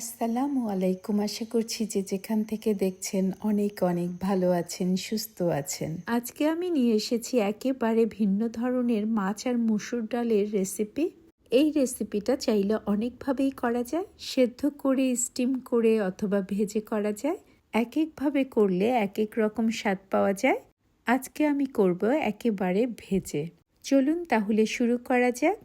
আসসালামু আলাইকুম। আশা করছি যে যেখান থেকে দেখছেন অনেক অনেক ভালো আছেন, সুস্থ আছেন। আজকে আমি নিয়ে এসেছি একেবারে ভিন্ন ধরনের মাছ আর মুসুর ডালের রেসিপি এই রেসিপিটা চাইলে অনেকভাবেই করা যায়, সেদ্ধ করে স্টিম করে অথবা ভেজে করা যায়। এক একভাবে করলে এক এক রকম স্বাদ পাওয়া যায়। আজকে আমি করব একেবারে ভেজে। চলুন তাহলে শুরু করা যাক।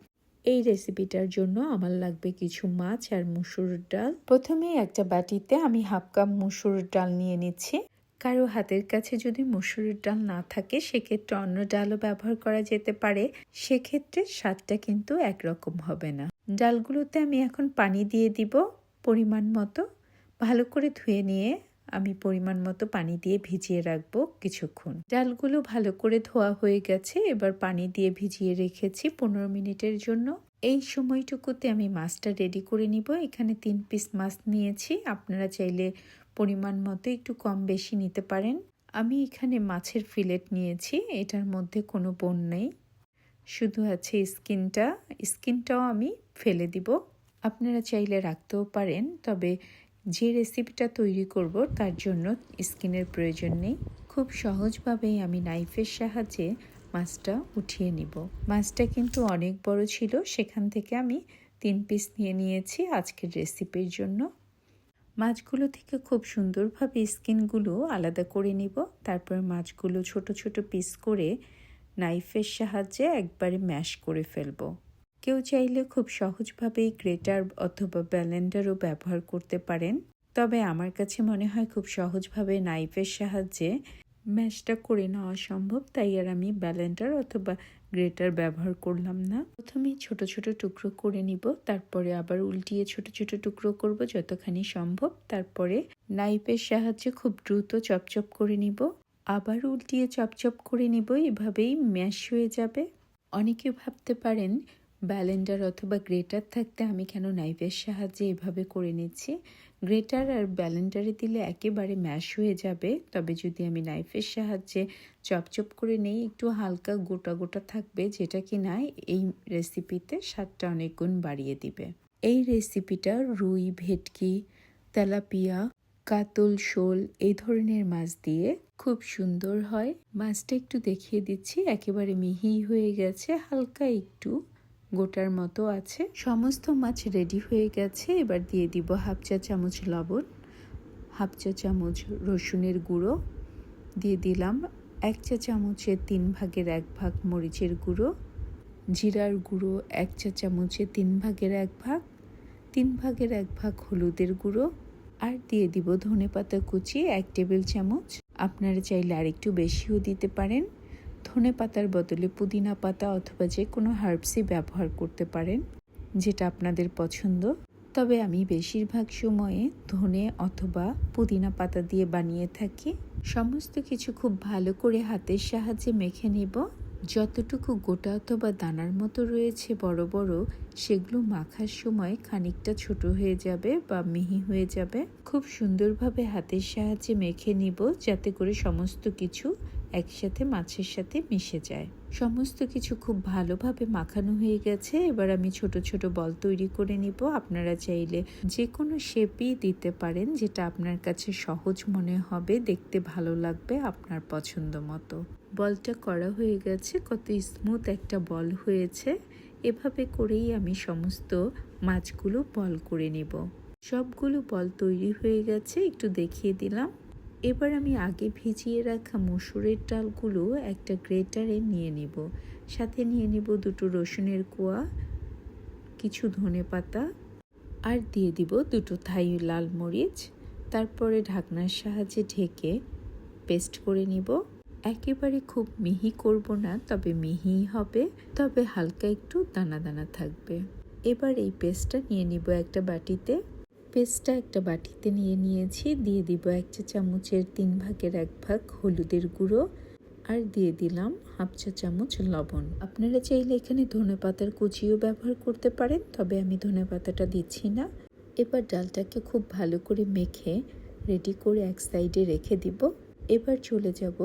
এই রেসিপিটার জন্য আমার লাগবে কিছু মাছ আর মুসুর ডাল। প্রথমে একটা বাটিতে আমি হাফ কাপ মুসুর ডাল নিয়ে নিচ্ছি। কারও হাতের কাছে যদি মুসুরির ডাল না থাকে সেক্ষেত্রে অন্য ডালও ব্যবহার করা যেতে পারে। সেক্ষেত্রে স্বাদটা কিন্তু একরকম হবে না। ডালগুলোতে আমি এখন পানি দিয়ে দিব পরিমাণ মতো। ভালো করে ধুয়ে নিয়ে আমি পরিমাণ মতো পানি দিয়ে ভিজিয়ে রাখব কিছুক্ষণ। ডালগুলো ভালো করে ধোয়া হয়ে গেছে, এবার পানি দিয়ে ভিজিয়ে রেখেছি পনেরো মিনিটের জন্য। এই সময়টুকুতে আমি মাছটা রেডি করে নিব। এখানে তিন পিস মাছ নিয়েছি। আপনারা চাইলে পরিমাণ মতো একটু কম বেশি নিতে পারেন। আমি এখানে মাছের ফিলেট নিয়েছি, এটার মধ্যে কোনো বোন নেই। শুধু আছে স্কিনটা। স্কিনটাও আমি ফেলে দিব। আপনারা চাইলে রাখতেও পারেন, তবে যে রেসিপিটা তৈরি করব, তার জন্য স্কিনের প্রয়োজন নেই। খুব সহজভাবেই আমি নাইফের সাহায্যে মাছটা উঠিয়ে নিব। মাছটা কিন্তু অনেক বড় ছিল, সেখান থেকে আমি তিন পিস নিয়ে নিয়েছি আজকের রেসিপির জন্য। মাছগুলো থেকে খুব সুন্দরভাবে স্কিনগুলো আলাদা করে নিব। তারপর মাছগুলো ছোট ছোট পিস করে নাইফের সাহায্যে একবারে ম্যাশ করে ফেলব। কেউ চাইলে খুব সহজভাবেই গ্রেটার অথবা ব্যালেন্ডারও ব্যবহার করতে পারেন। তবে আমার কাছে মনে হয় খুব সহজভাবে নাইফের সাহায্যে ম্যাশটা করে নেওয়া সম্ভব, তাই আর আমি ব্যালেন্ডার অথবা গ্রেটার ব্যবহার করলাম না। প্রথমেই ছোট ছোট টুকরো করে নিব, তারপরে আবার উল্টিয়ে ছোট ছোট টুকরো করব যতখানি সম্ভব, তারপরে নাইফের সাহায্যে খুব দ্রুত চপচপ করে নিব। আবার উল্টিয়ে চপচপ করে নিব, এভাবেই ম্যাশ হয়ে যাবে। অনেকে ভাবতে পারেন ব্যালেন্ডার অথবা গ্রেটার থাকতে আমি কেন নাইফের সাহায্যে এভাবে করে নিচ্ছি? গ্রেটার আর ব্যালেন্ডারে দিলে একেবারে ম্যাশ হয়ে যাবে। তবে যদি আমি নাইফের সাহায্যে চপচপ করে নেই, একটু হালকা গোটা গোটা থাকবে, যেটা কি না এই রেসিপিতে স্বাদটা অনেক গুণ বাড়িয়ে দিবে। এই রেসিপিটা রুই, ভেটকি, তেলাপিয়া, কাতল, শোল এই ধরনের মাছ দিয়ে খুব সুন্দর হয়। মাছটা একটু দেখিয়ে দিচ্ছি, একেবারে মিহি হয়ে গেছে, হালকা একটু গোটার মতো আছে। সমস্ত মাছ রেডি হয়ে গেছে। এবার দিয়ে দিব হাফ চা চামচ লবণ, হাফ চা চামচ রসুনের গুঁড়ো, দিয়ে দিলাম এক চা চামচের তিন ভাগের এক ভাগ মরিচের গুঁড়ো, জিরার গুঁড়ো এক চা চামচের তিন ভাগের এক ভাগ, তিন ভাগের এক ভাগ হলুদের গুঁড়ো, আর দিয়ে দিব ধনে পাতা কুচি এক টেবিল চামচ। আপনারা চাইলে আরেকটু বেশিও দিতে পারেন। ধনে পাতার বদলে পুদিনা পাতা অথবা যে কোনো হার্বসই ব্যবহার করতে পারেন, যেটা আপনাদের পছন্দ। তবে আমি বেশিরভাগ সময়ে ধনে অথবা পুদিনা পাতা দিয়ে বানিয়ে থাকি। সমস্ত কিছু খুব ভালো করে হাতের সাহায্যে মেখে নেব। যতটুকু গোটা অথবা দানার মতো রয়েছে বড় বড়, সেগুলো মাখার সময় খানিকটা ছোট হয়ে যাবে বা মিহি হয়ে যাবে। খুব সুন্দরভাবে হাতের সাহায্যে মেখে নিব, যাতে করে সমস্ত কিছু একসাথে মাছের সাথে মিশে যায়। সমস্ত কিছু খুব ভালোভাবে মাখানো হয়ে গেছে। এবার আমি ছোট ছোট বল তৈরি করে নিব। আপনারা চাইলে যে কোনো শেপই দিতে পারেন, যেটা আপনার কাছে সহজ মনে হবে, দেখতে ভালো লাগবে আপনার পছন্দ মতো। বলটা করা হয়ে গেছে, কত স্মুথ একটা বল হয়েছে। এভাবে করেই আমি সমস্ত মাছগুলো বল করে নেব। সবগুলো বল তৈরি হয়ে গেছে, একটু দেখিয়ে দিলাম। এবার আমি আগে ভিজিয়ে রাখা মসুরের ডালগুলো একটা গ্রেটারে নিয়ে নিব। সাথে নিয়ে নিব দুটো রসুনের কোয়া, কিছু ধনে পাতা আর দিয়ে দিব দুটো থাই লাল মরিচ। তারপরে ঢাকনার সাহায্যে ঢেকে পেস্ট করে নিব। একেবারে খুব মিহি করব না, তবে মিহি হবে, তবে হালকা একটু দানা দানা থাকবে। এবার এই পেস্টটা নিয়ে নিব একটা বাটিতে। পেস্টটা একটা বাটিতে নিয়ে নিয়েছি। দিয়ে দিব এক চা চামচের তিন ভাগের এক ভাগ হলুদের গুঁড়ো আর দিয়ে দিলাম হাফ চা চামচ লবণ। আপনারা চাইলে এখানে ধনে পাতার কুচিও ব্যবহার করতে পারেন, তবে আমি ধনে পাতাটা দিচ্ছি না। এবার ডালটাকে খুব ভালো করে মেখে রেডি করে এক সাইডে রেখে দিব। এবার চলে যাব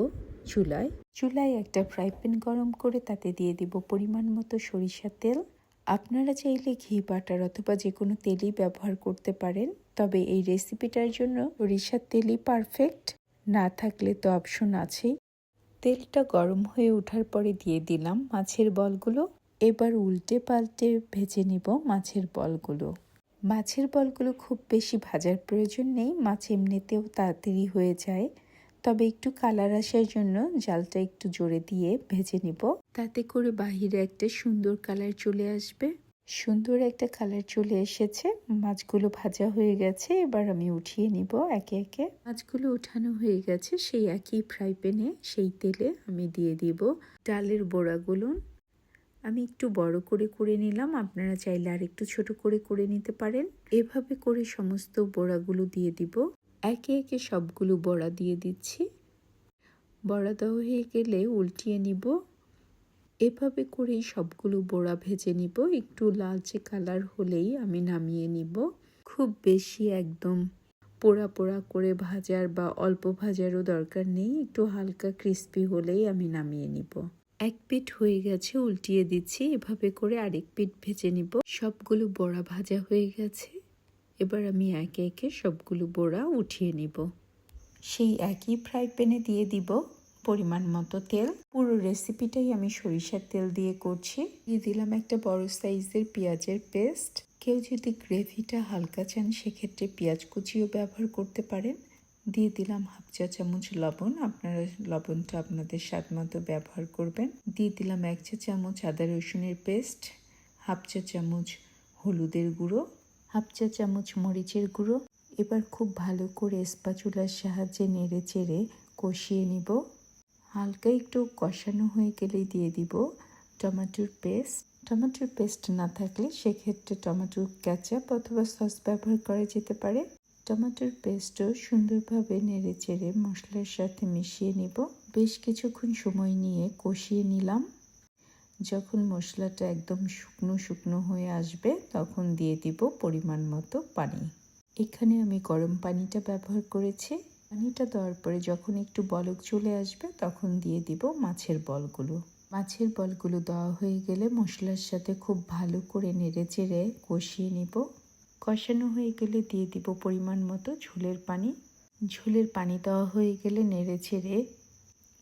চুলায়। চুলায় একটা ফ্রাই প্যান গরম করে তাতে দিয়ে দিব পরিমাণ মতো সরিষার তেল। আপনারা চাইলে ঘি, বাটার অথবা যে কোনো তেলই ব্যবহার করতে পারেন। তবে এই রেসিপিটার জন্য সরিষার তেলই পারফেক্ট। না থাকলে তো অপশন আছেই। তেলটা গরম হয়ে ওঠার পরে দিয়ে দিলাম মাছের বলগুলো। এবার উল্টে পাল্টে ভেজে নিব মাছের বলগুলো। মাছের বলগুলো খুব বেশি ভাজার প্রয়োজন নেই। মাছ এমনিতেও তাড়াতাড়ি হয়ে যায়। তবে একটু কালার আসার জন্য জালটা একটু জোরে দিয়ে ভেজে নিব। তাতে করে বাহিরে একটা সুন্দর কালার চলে আসবে। সুন্দর একটা কালার চলে এসেছে। মাছগুলো ভাজা হয়ে গেছে। এবার আমি উঠিয়ে নিব একে একে। মাছগুলো উঠানো হয়ে গেছে। সেই একই ফ্রাই প্যানে সেই তেলে আমি দিয়ে দিব ডালের বড়াগুলো। আমি একটু বড় করে করে নিলাম। আপনারা চাইলে আর একটু ছোট করে করে নিতে পারেন। এভাবে করে সমস্ত বড়াগুলো দিয়ে দিব। একে একে সবগুলো বড়া দিয়ে দিচ্ছি। বড়া দেওয়া হয়ে গেলে উল্টিয়ে নিব। এভাবে করেই সবগুলো বড়া ভেজে নিব। একটু লালচে কালার হলেই আমি নামিয়ে নিব। খুব বেশি একদম পোড়া পোড়া করে ভাজার বা অল্প ভাজারও দরকার নেই। একটু হালকা ক্রিস্পি হলেই আমি নামিয়ে নিব। এক পিঠ হয়ে গেছে, উল্টিয়ে দিচ্ছি। এভাবে করে আরেক পিঠ ভেজে নিব। সবগুলো বড়া ভাজা হয়ে গেছে। এবার আমি একে একে সবগুলো বোড়া উঠিয়ে নিব। সেই একই ফ্রাই প্যানে দিয়ে দিব পরিমাণ মতো তেল। পুরো রেসিপিটাই আমি সরিষার তেল দিয়ে করছি। দিয়ে দিলাম একটা বড় সাইজের পেঁয়াজের পেস্ট। কেউ যদি গ্রেভিটা হালকা চান, সেক্ষেত্রে পেঁয়াজ কুচিও ব্যবহার করতে পারেন। দিয়ে দিলাম হাফ চা চামচ লবণ। আপনারা লবণটা আপনাদের স্বাদ মতো ব্যবহার করবেন। দিয়ে দিলাম এক চা চামচ আদা রসুনের পেস্ট, হাফ চা চামচ হলুদের গুঁড়ো হাফ চা চামচ মরিচের গুঁড়ো। এবার খুব ভালো করে স্পাচুলার সাহায্যে নেড়ে চেড়ে কষিয়ে নিব। হালকা একটু কষানো হয়ে গেলেই দিয়ে দিব টমেটোর পেস্ট। টমেটোর পেস্ট না থাকলে সেক্ষেত্রে টমেটোর ক্যাচাপ অথবা সস ব্যবহার করা যেতে পারে। টমেটোর পেস্টও সুন্দরভাবে নেড়ে চেড়ে মশলার সাথে মিশিয়ে নিব। বেশ কিছুক্ষণ সময় নিয়ে কষিয়ে নিলাম। যখন মশলাটা একদম শুকনো শুকনো হয়ে আসবে, তখন দিয়ে দিব পরিমাণ মতো পানি। এখানে আমি গরম পানিটা ব্যবহার করেছি। পানিটা দেওয়ার পরে যখন একটু বলক চলে আসবে, তখন দিয়ে দিব মাছের বলগুলো। মাছের বলগুলো দেওয়া হয়ে গেলে মশলার সাথে খুব ভালো করে নেড়ে চেড়ে কষিয়ে নিব। কষানো হয়ে গেলে দিয়ে দিব পরিমাণ মতো ঝোলের পানি। ঝোলের পানি দেওয়া হয়ে গেলে নেড়ে চেড়ে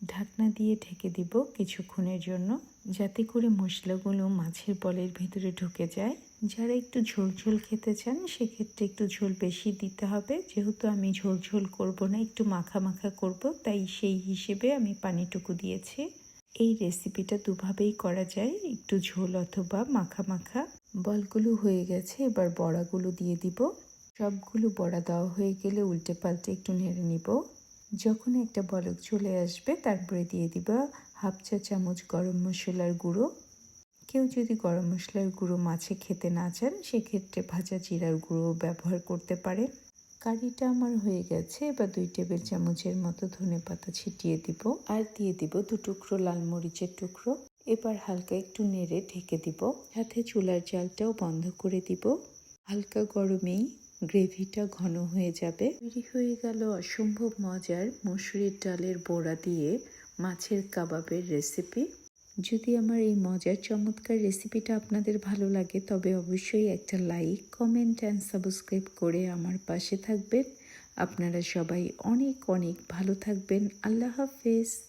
ঢাকনা দিয়ে ঢেকে দিব কিছুক্ষণের জন্য। যাতে করে মশলাগুলো মাছের বলের ভিতরে ঢুকে যায়। যারা একটু ঝোল ঝোল খেতে চান, সেক্ষেত্রে একটু ঝোল বেশি দিতে হবে। যেহেতু আমি ঝোল ঝোল করব না, একটু মাখা মাখা করব, তাই সেই হিসেবে আমি পানিটুকু দিয়েছি। এই রেসিপিটা দুভাবেই করা যায়, একটু ঝোল অথবা মাখা মাখা। বলগুলো হয়ে গেছে, এবার বড়াগুলো দিয়ে দিব। সবগুলো বড়া দেওয়া হয়ে গেলে উল্টে পাল্টে একটু নেড়ে নিব। যখন একটা বলক চলে আসবে, তারপরে দিয়ে দিবা হাফ চা চামচ গরম মশলার গুঁড়ো। কেউ যদি গরম মশলার গুঁড়ো মাছে খেতে না চান, সেক্ষেত্রে ভাজা জিরার গুঁড়ো ব্যবহার করতে পারেন। কারিটা আমার হয়ে গেছে, এবার দুই টেবিল চামচের মতো ধনে পাতা ছিটিয়ে দিব আর দিয়ে দিব দু টুকরো লাল মরিচের টুকরো। এবার হালকা একটু নেড়ে ঢেকে দিব। সাথে চুলার জালটাও বন্ধ করে দিব। হালকা গরমেই গ্রেভিটা ঘন হয়ে যাবে। তৈরি হয়ে গেল অসম্ভব মজার মসুরির ডালের বড়া দিয়ে মাছের কাবাবের রেসিপি। যদি আমার এই মজার চমৎকার রেসিপিটা আপনাদের ভালো লাগে, তবে অবশ্যই একটা লাইক, কমেন্ট অ্যান্ড সাবস্ক্রাইব করে আমার পাশে থাকবেন। আপনারা সবাই অনেক অনেক ভালো থাকবেন। আল্লাহ হাফেজ।